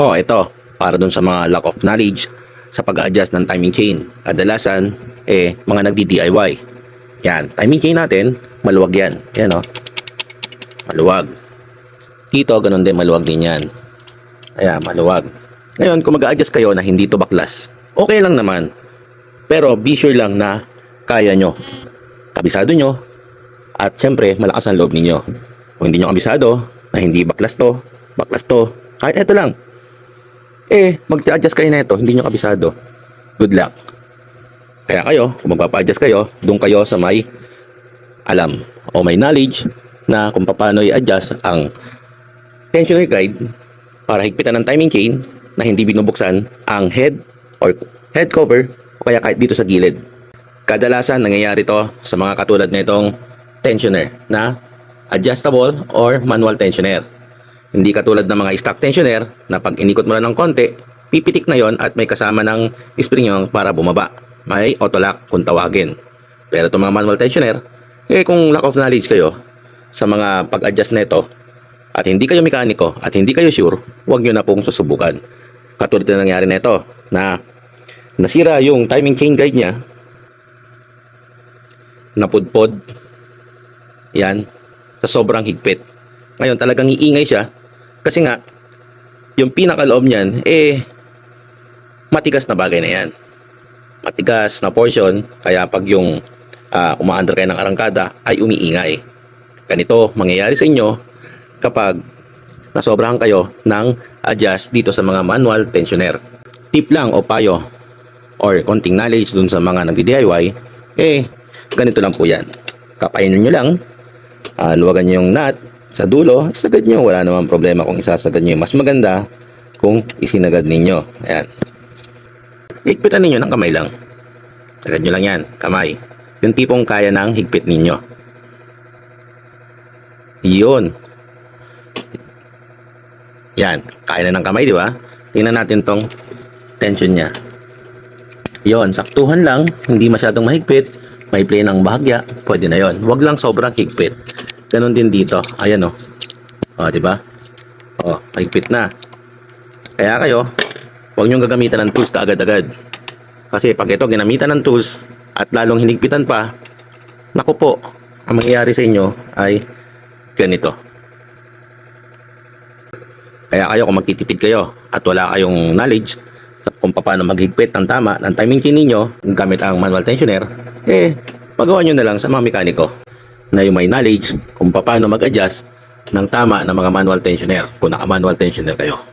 Oh, ito, para dun sa mga lack of knowledge sa pag-adjust ng timing chain. Kadalasan, eh, mga nagdi-DIY. Yan, timing chain natin, maluwag yan. Yan, oh. Maluwag. Dito, ganun din, maluwag din yan. Ayan, maluwag. Ngayon, kung mag-adjust kayo na hindi to baklas, okay lang naman. Pero be sure lang na kaya nyo. Kabisado nyo. At syempre, malakas ang loob ninyo. Kung hindi nyo kabisado, na hindi baklas to, baklas to, kahit eto lang. Eh, mag-adjust kayo na ito, hindi nyo kabisado. Good luck. Kaya kayo, kung magpapa-adjust kayo, doon kayo sa may alam o may knowledge na kung paano i-adjust ang tensioner guide para higpitan ng timing chain na hindi binubuksan ang head or head cover o kaya kahit dito sa gilid. Kadalasan nangyayari to sa mga katulad nitong tensioner na adjustable or manual tensioner. Hindi katulad ng mga stock tensioner na pag inikot mo lang ng konti, pipitik na yon at may kasama ng spring yung para bumaba. May auto lock kung tawagin. Pero itong mga manual tensioner, eh kung lack of knowledge kayo sa mga pag-adjust nito at hindi kayo mekaniko at hindi kayo sure, huwag nyo na pong susubukan. Katulad na nangyari nito na nasira yung timing chain guide niya napudpod yan sa sobrang higpit ngayon talagang iingay siya kasi nga yung pinakaloob niyan eh matigas na bagay na yan. Matigas na portion kaya pag yung uh, umaandar kayo ng arangkada ay umiingay. Ganito mangyayari sa inyo kapag nasobrahan kayo ng adjust dito sa mga manual tensioner. Tip lang o payo or konting knowledge dun sa mga nagdi-DIY eh ganito lang po yan. Kapainin nyo lang uh, luwagan nyo yung nut sa dulo isagad nyo wala namang problema kung isasagad nyo. Mas maganda kung isinagad ninyo. Ayan. Higpitan ninyo ng kamay lang. Sagad nyo lang yan kamay. Yung tipong kaya ng higpit ninyo. Yun. Yan. Kaya na ng kamay di ba? Tingnan natin tong tension nya yon saktuhan lang. Hindi masyadong mahigpit. May play ng bahagya, pwede na yon. Huwag lang sobrang higpit. Ganon din dito. Ayan oh. O, di ba? O, higpit na. Kaya kayo, huwag niyong gagamitan ng tools kaagad-agad. Kasi pag ito ginamitan ng tools at lalong hinigpitan pa, naku po, ang mangyayari sa inyo ay ganito. Kaya kayo kung magtitipid kayo at wala kayong knowledge sa kung paano maghigpit ng tama ng timing chain ninyo gamit ang manual tensioner, eh, magawa nyo na lang sa mga mekaniko na yung may knowledge kung paano mag-adjust ng tama ng mga manual tensioner kung naka-manual tensioner kayo.